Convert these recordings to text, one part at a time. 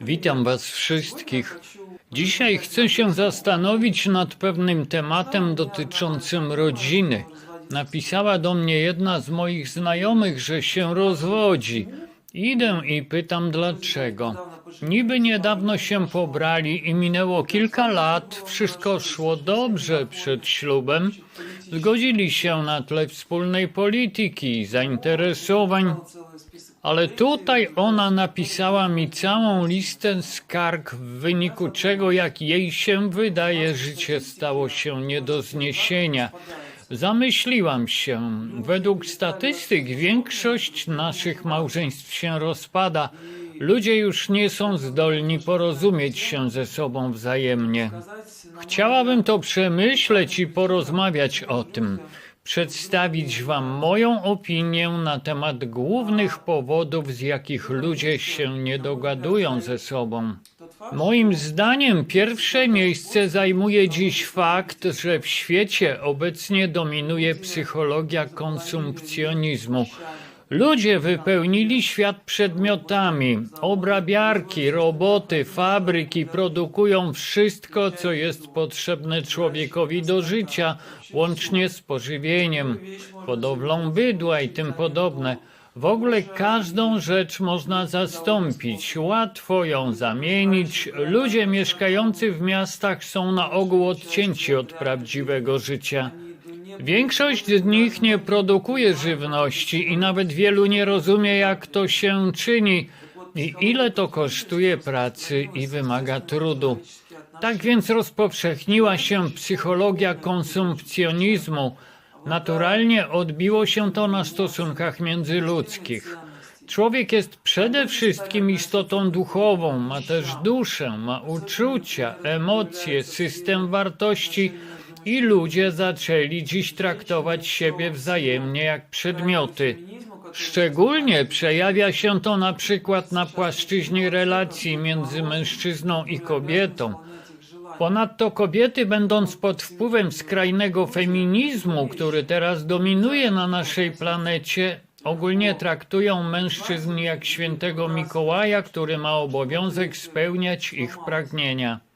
Witam Was wszystkich. Dzisiaj chcę się zastanowić nad pewnym tematem dotyczącym rodziny. Napisała do mnie jedna z moich znajomych, że się rozwodzi. Idę i pytam dlaczego. Niby niedawno się pobrali i minęło kilka lat, wszystko szło dobrze przed ślubem. Zgodzili się na tle wspólnej polityki, zainteresowań, ale tutaj ona napisała mi całą listę skarg, w wyniku czego, jak jej się wydaje, życie stało się nie do zniesienia. Zamyśliłam się. Według statystyk większość naszych małżeństw się rozpada. Ludzie już nie są zdolni porozumieć się ze sobą wzajemnie. Chciałabym to przemyśleć i porozmawiać o tym. Przedstawić Wam moją opinię na temat głównych powodów, z jakich ludzie się nie dogadują ze sobą. Moim zdaniem pierwsze miejsce zajmuje dziś fakt, że w świecie obecnie dominuje psychologia konsumpcjonizmu. Ludzie wypełnili świat przedmiotami. Obrabiarki, roboty, fabryki produkują wszystko, co jest potrzebne człowiekowi do życia, łącznie z pożywieniem, hodowlą bydła i tym podobne. W ogóle każdą rzecz można zastąpić, łatwo ją zamienić. Ludzie mieszkający w miastach są na ogół odcięci od prawdziwego życia. Większość z nich nie produkuje żywności i nawet wielu nie rozumie, jak to się czyni i ile to kosztuje pracy i wymaga trudu. Tak więc rozpowszechniła się psychologia konsumpcjonizmu. Naturalnie odbiło się to na stosunkach międzyludzkich. Człowiek jest przede wszystkim istotą duchową, ma też duszę, ma uczucia, emocje, system wartości i ludzie zaczęli dziś traktować siebie wzajemnie jak przedmioty. Szczególnie przejawia się to na przykład na płaszczyźnie relacji między mężczyzną i kobietą. Ponadto kobiety, będąc pod wpływem skrajnego feminizmu, który teraz dominuje na naszej planecie, ogólnie traktują mężczyzn jak świętego Mikołaja, który ma obowiązek spełniać ich pragnienia.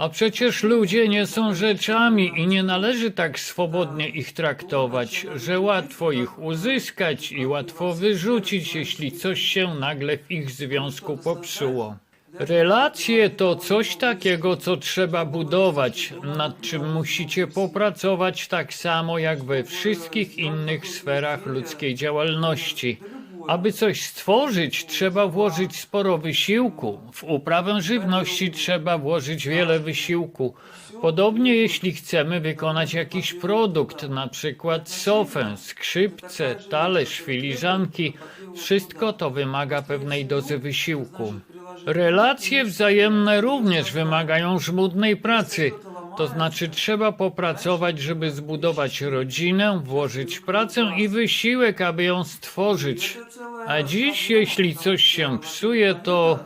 A przecież ludzie nie są rzeczami i nie należy tak swobodnie ich traktować, że łatwo ich uzyskać i łatwo wyrzucić, jeśli coś się nagle w ich związku popsuło. Relacje to coś takiego, co trzeba budować, nad czym musicie popracować tak samo jak we wszystkich innych sferach ludzkiej działalności. Aby coś stworzyć, trzeba włożyć sporo wysiłku. W uprawę żywności trzeba włożyć wiele wysiłku. Podobnie jeśli chcemy wykonać jakiś produkt, na przykład sofę, skrzypce, talerz, filiżanki, wszystko to wymaga pewnej dozy wysiłku. Relacje wzajemne również wymagają żmudnej pracy. To znaczy trzeba popracować, żeby zbudować rodzinę, włożyć pracę i wysiłek, aby ją stworzyć. A dziś, jeśli coś się psuje, to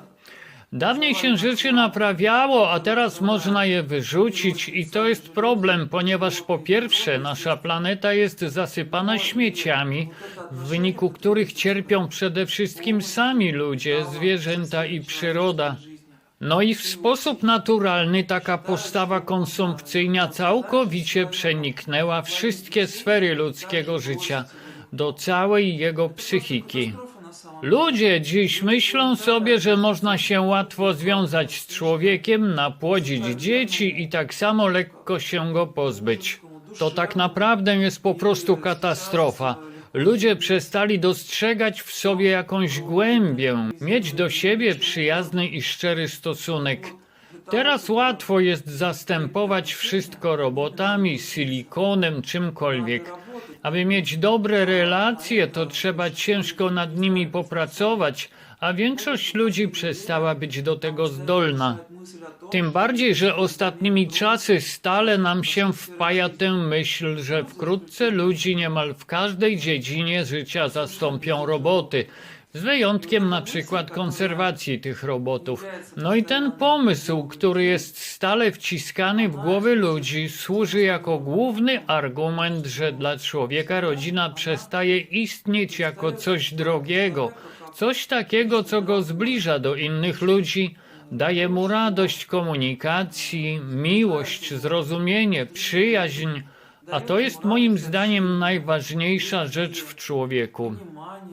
dawniej się rzeczy naprawiało, a teraz można je wyrzucić i to jest problem, ponieważ po pierwsze nasza planeta jest zasypana śmieciami, w wyniku których cierpią przede wszystkim sami ludzie, zwierzęta i przyroda. No i w sposób naturalny taka postawa konsumpcyjna całkowicie przeniknęła wszystkie sfery ludzkiego życia do całej jego psychiki. Ludzie dziś myślą sobie, że można się łatwo związać z człowiekiem, napłodzić dzieci i tak samo lekko się go pozbyć. To tak naprawdę jest po prostu katastrofa. Ludzie przestali dostrzegać w sobie jakąś głębię, mieć do siebie przyjazny i szczery stosunek. Teraz łatwo jest zastępować wszystko robotami, silikonem, czymkolwiek. Aby mieć dobre relacje, to trzeba ciężko nad nimi popracować, a większość ludzi przestała być do tego zdolna. Tym bardziej, że ostatnimi czasy stale nam się wpaja tę myśl, że wkrótce ludzi niemal w każdej dziedzinie życia zastąpią roboty. Z wyjątkiem na przykład konserwacji tych robotów. No i ten pomysł, który jest stale wciskany w głowy ludzi, służy jako główny argument, że dla człowieka rodzina przestaje istnieć jako coś drogiego, coś takiego, co go zbliża do innych ludzi, daje mu radość komunikacji, miłość, zrozumienie, przyjaźń, a to jest moim zdaniem najważniejsza rzecz w człowieku.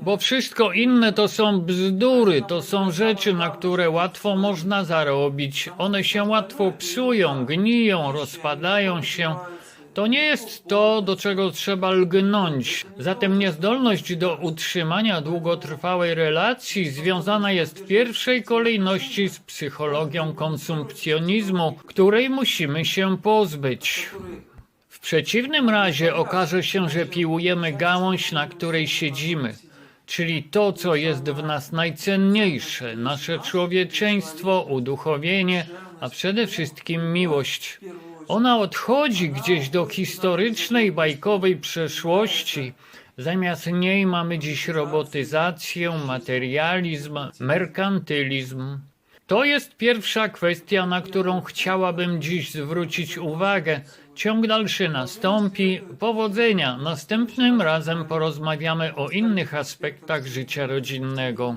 Bo wszystko inne to są bzdury, to są rzeczy, na które łatwo można zarobić. One się łatwo psują, gniją, rozpadają się. To nie jest to, do czego trzeba lgnąć. Zatem niezdolność do utrzymania długotrwałej relacji związana jest w pierwszej kolejności z psychologią konsumpcjonizmu, której musimy się pozbyć. Przeciwnym razie okaże się, że piłujemy gałąź, na której siedzimy, czyli to, co jest w nas najcenniejsze, nasze człowieczeństwo, uduchowienie, a przede wszystkim miłość. Ona odchodzi gdzieś do historycznej, bajkowej przeszłości. Zamiast niej mamy dziś robotyzację, materializm, merkantylizm. To jest pierwsza kwestia, na którą chciałabym dziś zwrócić uwagę. Ciąg dalszy nastąpi. Powodzenia. Następnym razem porozmawiamy o innych aspektach życia rodzinnego.